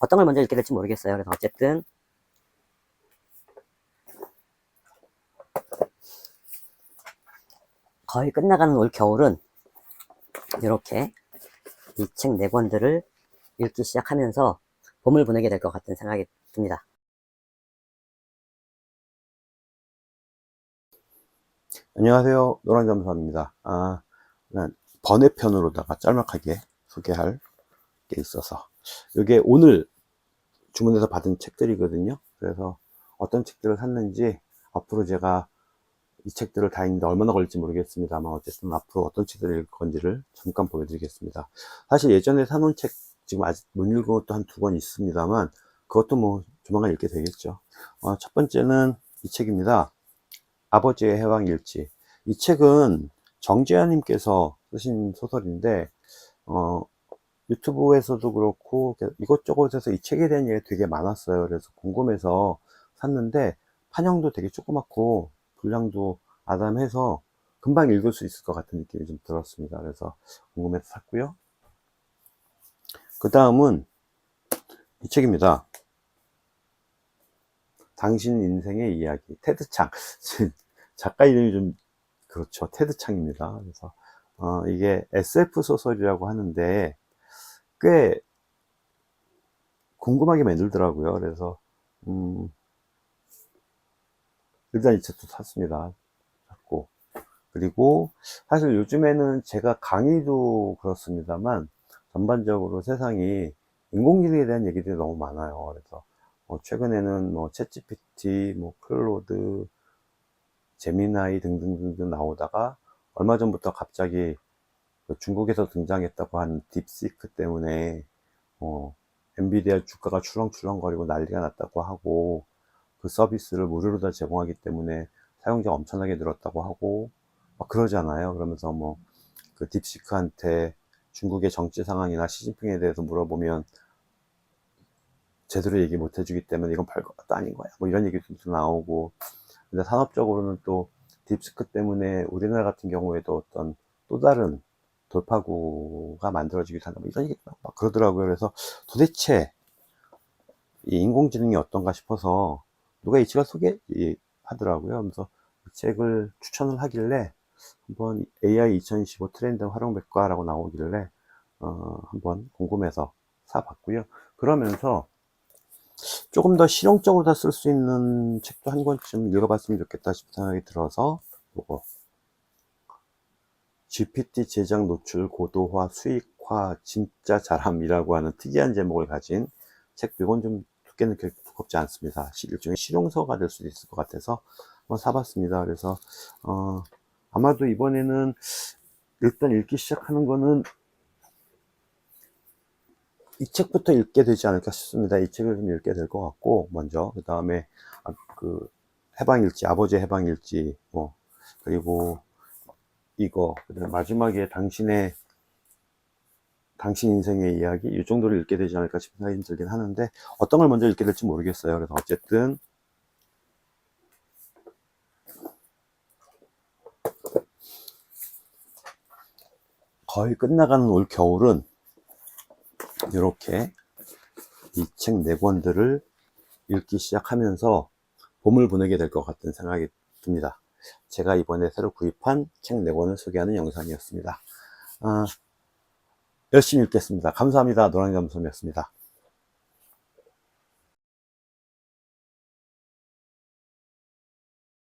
어떤 걸 먼저 읽게 될지 모르겠어요. 그래서 어쨌든 거의 끝나가는 올 겨울은 이렇게 이 책 네 권들을 읽기 시작하면서 봄을 보내게 될 것 같은 생각이 듭니다. 안녕하세요. 노랑잠수합니다. 아, 그냥 번외편으로다가 짤막하게 소개할 게 있어서. 이게 오늘 주문해서 받은 책들이거든요. 그래서 어떤 책들을 샀는지 앞으로 제가 이 책들을 다 읽는데 얼마나 걸릴지 모르겠습니다만 어쨌든 앞으로 어떤 책들을 읽을 건지를 잠깐 보여드리겠습니다. 사실 예전에 사놓은 책 지금 아직 못 읽은 것도 한 두 권 있습니다만 그것도 뭐 조만간 읽게 되겠죠. 어, 첫 번째는 이 책입니다. 아버지의 해왕일지. 이 책은 정재환님께서 쓰신 소설인데, 어, 유튜브에서도 그렇고, 이것저것에서 이 책에 대한 얘기가 되게 많았어요. 그래서 궁금해서 샀는데, 판형도 되게 조그맣고, 분량도 아담해서 금방 읽을 수 있을 것 같은 느낌이 좀 들었습니다. 그래서 궁금해서 샀고요. 그 다음은 이 책입니다. 당신 인생의 이야기 테드 창 작가 이름이 좀 그렇죠 테드 창입니다 그래서 어, 이게 SF 소설이라고 하는데 꽤 궁금하게 만들더라고요. 그래서 음, 일단 이 책도 샀습니다. 샀고. 그리고 사실 요즘에는 제가 강의도 그렇습니다만 전반적으로 세상이 인공지능에 대한 얘기들이 너무 많아요. 그래서 어, 최근에는 뭐 챗GPT, 뭐 클로드, 제미나이 등등등등 나오다가 얼마 전부터 갑자기 그 중국에서 등장했다고 한 딥시크 때문에 어, 엔비디아 주가가 출렁출렁거리고 난리가 났다고 하고 그 서비스를 무료로 다 제공하기 때문에 사용자가 엄청나게 늘었다고 하고 막 그러잖아요. 그러면서 뭐 그 딥시크한테 중국의 정치 상황이나 시진핑에 대해서 물어보면 제대로 얘기 못 해주기 때문에 이건 별것도 아닌 거야. 뭐 이런 얘기도 나오고. 근데 산업적으로는 또 딥스크 때문에 우리나라 같은 경우에도 어떤 또 다른 돌파구가 만들어지기도 한다. 뭐 이런 얘기 막 그러더라고요. 그래서 도대체 이 인공지능이 어떤가 싶어서 누가 이 책을 소개하더라고요. 그래서 이 책을 추천을 하길래 한번 AI 2025 트렌드 활용백과라고 나오길래 어, 한번 궁금해서 사봤고요. 그러면서 조금 더 실용적으로 다 쓸 수 있는 책도 한 권쯤 읽어봤으면 좋겠다 싶은 생각이 들어서 요거 GPT 제작 노출 고도화 수익화 진짜 잘함이라고 하는 특이한 제목을 가진 책도 이건 좀 두께는 두껍지 않습니다. 일종의 실용서가 될 수도 있을 것 같아서 한번 사봤습니다. 그래서 어, 아마도 이번에는 일단 읽기 시작하는 거는 이 책부터 읽게 되지 않을까 싶습니다. 이 책을 좀 읽게 될 것 같고, 먼저. 그 다음에, 아, 그, 해방일지, 아버지의 해방일지, 뭐, 그리고 이거, 마지막에 당신의, 당신 인생의 이야기, 이 정도를 읽게 되지 않을까 싶은 생각이 들긴 하는데, 어떤 걸 먼저 읽게 될지 모르겠어요. 그래서 어쨌든, 거의 끝나가는 올 겨울은 이렇게 이 책 네 권들을 읽기 시작하면서 봄을 보내게 될 것 같은 생각이 듭니다. 제가 이번에 새로 구입한 책네 권을 소개하는 영상이었습니다. 아, 열심히 읽겠습니다. 감사합니다. 노랑잠수이었습니다.